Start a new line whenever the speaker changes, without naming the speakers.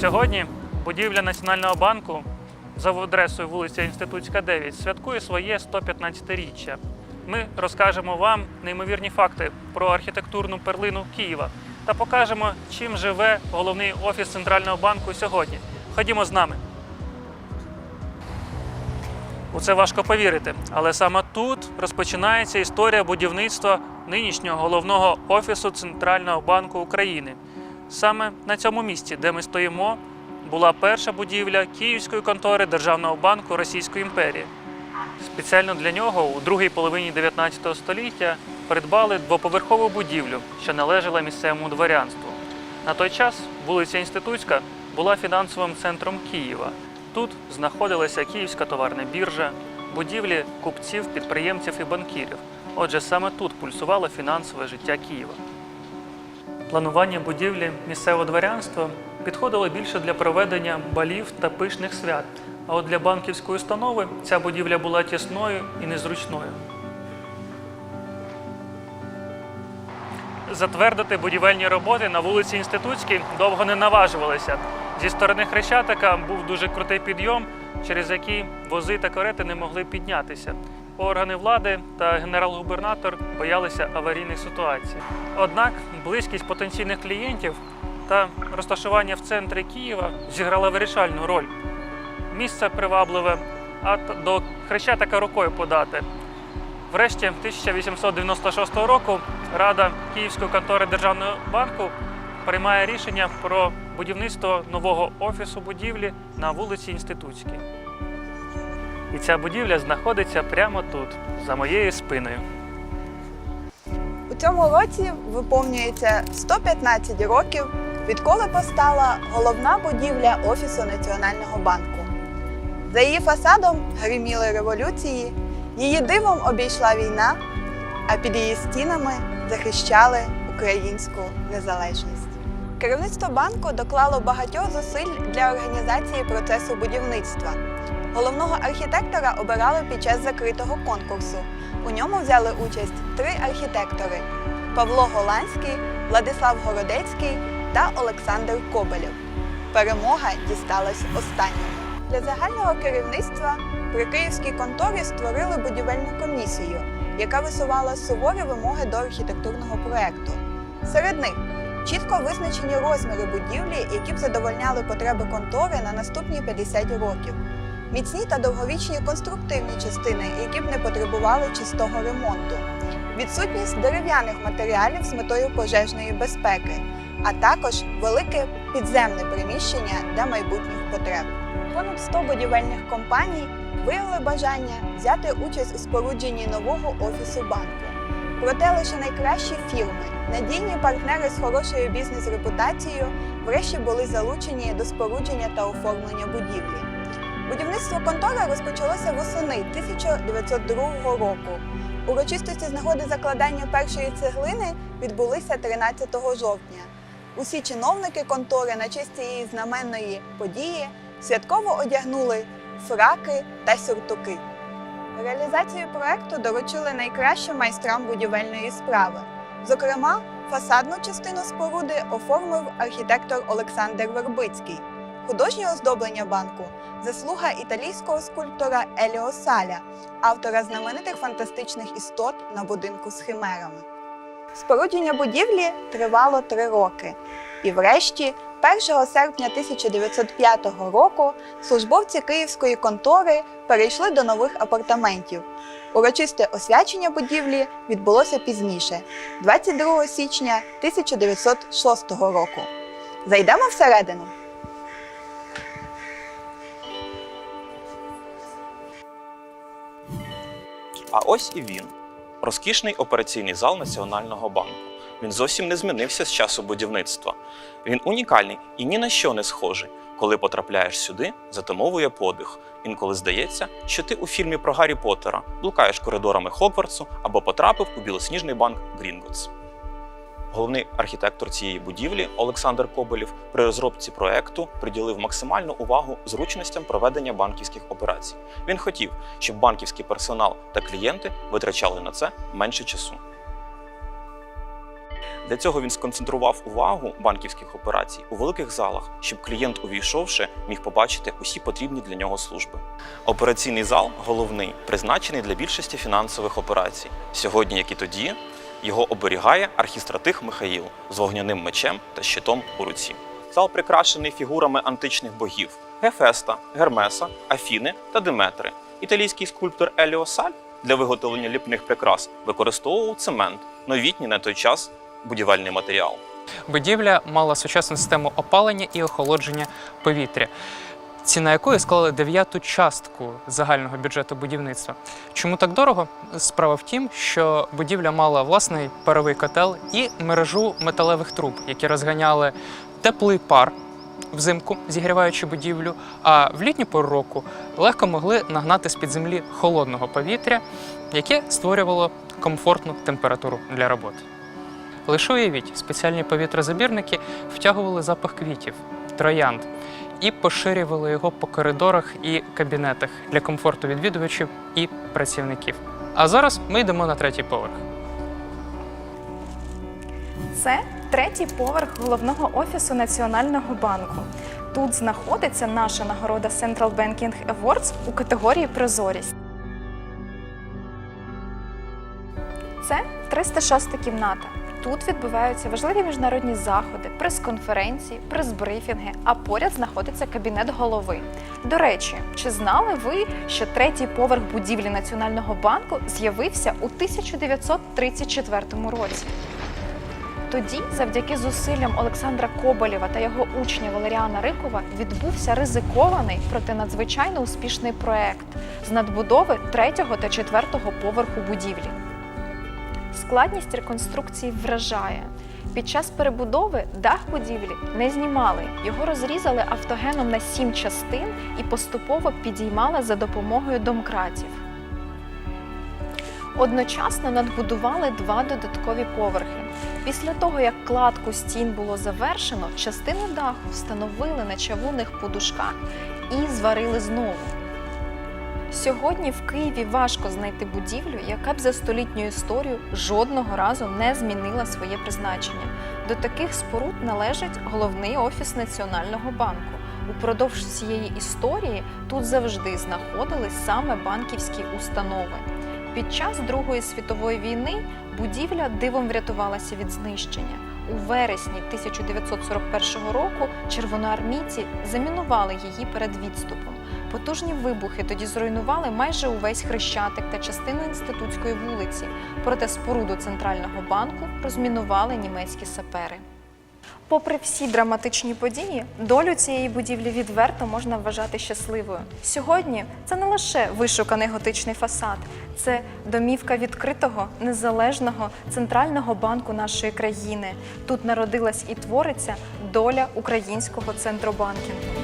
Сьогодні будівля Національного банку за адресою вулиця Інститутська, 9 святкує своє 115-річчя. Ми розкажемо вам неймовірні факти про архітектурну перлину Києва та покажемо, чим живе головний офіс Центрального банку сьогодні. Ходімо з нами. У це важко повірити, але саме тут розпочинається історія будівництва нинішнього головного офісу Центрального банку України. Саме на цьому місці, де ми стоїмо, була перша будівля Київської контори Державного банку Російської імперії. Спеціально для нього у другій половині 19 століття придбали двоповерхову будівлю, що належала місцевому дворянству. На той час вулиця Інститутська була фінансовим центром Києва. Тут знаходилася Київська товарна біржа, будівлі купців, підприємців і банкірів. Отже, саме тут пульсувало фінансове життя Києва. Планування будівлі місцевого дворянства підходило більше для проведення балів та пишних свят. А от для банківської установи ця будівля була тісною і незручною. Затвердити будівельні роботи на вулиці Інститутській довго не наважувалися. Зі сторони Хрещатика був дуже крутий підйом, через який вози та карети не могли піднятися. Органи влади та генерал-губернатор боялися аварійних ситуацій. Однак близькість потенційних клієнтів та розташування в центрі Києва зіграла вирішальну роль. Місце привабливе, а до Хрещатика рукою подати. Врешті 1896 року Рада Київської контори Державного банку приймає рішення про будівництво нового офісу будівлі на вулиці Інститутській. І ця будівля знаходиться прямо тут, за моєю спиною.
У цьому році виповнюється 115 років, відколи постала головна будівля Офісу Національного банку. За її фасадом гриміли революції, її дивом обійшла війна, а під її стінами захищали українську незалежність. Керівництво банку доклало багатьох зусиль для організації процесу будівництва. Головного архітектора обирали під час закритого конкурсу. У ньому взяли участь три архітектори: Павло Голландський, Владислав Городецький та Олександр Кобелєв. Перемога дісталась останньому. Для загального керівництва при київській конторі створили будівельну комісію, яка висувала суворі вимоги до архітектурного проекту. Серед них чітко визначені розміри будівлі, які б задовольняли потреби контори на наступні 50 років. Міцні та довговічні конструктивні частини, які б не потребували чистого ремонту, відсутність дерев'яних матеріалів з метою пожежної безпеки, а також велике підземне приміщення для майбутніх потреб. Понад 100 будівельних компаній виявили бажання взяти участь у спорудженні нового офісу банку. Проте лише найкращі фірми, надійні партнери з хорошою бізнес-репутацією, врешті були залучені до спорудження та оформлення будівлі. Будівництво контори розпочалося восени 1902 року. Урочистості з нагоди закладання першої цеглини відбулися 13 жовтня. Усі чиновники контори на честь цієї знаменної події святково одягнули фраки та сюртуки. Реалізацію проекту доручили найкращим майстрам будівельної справи. Зокрема, фасадну частину споруди оформив архітектор Олександр Вербицький. Художнє оздоблення банку заслуга італійського скульптора Еліо Саля, автора знаменитих фантастичних істот на будинку з химерами. Спорудження будівлі тривало три роки, і врешті, 1 серпня 1905 року, службовці київської контори перейшли до нових апартаментів. Урочисте освячення будівлі відбулося пізніше, 22 січня 1906 року. Зайдемо всередину.
А ось і він розкішний операційний зал Національного банку. Він зовсім не змінився з часу будівництва. Він унікальний і ні на що не схожий. Коли потрапляєш сюди, затамовує подих. Інколи здається, що ти у фільмі про Гаррі Поттера блукаєш коридорами Хогвартсу або потрапив у білосніжний банк Грінготс. Головний архітектор цієї будівлі Олександр Коболєв при розробці проекту приділив максимальну увагу зручностям проведення банківських операцій. Він хотів, щоб банківський персонал та клієнти витрачали на це менше часу. Для цього він сконцентрував увагу банківських операцій у великих залах, щоб клієнт, увійшовши, міг побачити усі потрібні для нього служби. Операційний зал головний, призначений для більшості фінансових операцій. Сьогодні, як і тоді, його оберігає архістратих Михаїл з вогняним мечем та щитом у руці. Зал прикрашений фігурами античних богів Гефеста, Гермеса, Афіни та Диметри. Італійський скульптор Еліо Саль для виготовлення ліпних прикрас використовував цемент, новітній на той час будівельний матеріал.
Будівля мала сучасну систему опалення і охолодження повітря, ціна якої склала дев'яту частку загального бюджету будівництва. Чому так дорого? Справа в тім, що будівля мала власний паровий котел і мережу металевих труб, які розганяли теплий пар. Взимку зігріваючи будівлю, а в літню пору року легко могли нагнати з-під землі холодного повітря, яке створювало комфортну температуру для роботи. Лише уявіть, спеціальні повітрозабірники втягували запах квітів, троянд і поширювали його по коридорах і кабінетах для комфорту відвідувачів і працівників. А зараз ми йдемо на третій поверх.
Це третій поверх головного офісу Національного банку. Тут знаходиться наша нагорода Central Banking Awards у категорії Прозорість. Це 306 кімната. Тут відбуваються важливі міжнародні заходи, прес-конференції, прес-брифінги, а поряд знаходиться кабінет голови. До речі, чи знали ви, що третій поверх будівлі Національного банку з'явився у 1934 році? Тоді, завдяки зусиллям Олександра Коболєва та його учня Валеріана Рикова, відбувся ризикований, проте надзвичайно успішний проект з надбудови третього та четвертого поверху будівлі. Складність реконструкції вражає. Під час перебудови дах будівлі не знімали, його розрізали автогеном на сім частин і поступово підіймали за допомогою домкратів. Одночасно надбудували два додаткові поверхи. Після того, як кладку стін було завершено, частину даху встановили на чавунних подушках і зварили знову. Сьогодні в Києві важко знайти будівлю, яка б за столітню історію жодного разу не змінила своє призначення. До таких споруд належить головний офіс Національного банку. Упродовж всієї історії тут завжди знаходились саме банківські установи. Під час Другої світової війни будівля дивом врятувалася від знищення. У вересні 1941 року червоноармійці замінували її перед відступом. Потужні вибухи тоді зруйнували майже увесь хрещатик та частину інститутської вулиці. Проте споруду центрального банку розмінували німецькі сапери. Попри всі драматичні події, долю цієї будівлі відверто можна вважати щасливою. Сьогодні це не лише вишуканий готичний фасад, це домівка відкритого незалежного центрального банку нашої країни. Тут народилась і твориться доля українського центробанкінгу.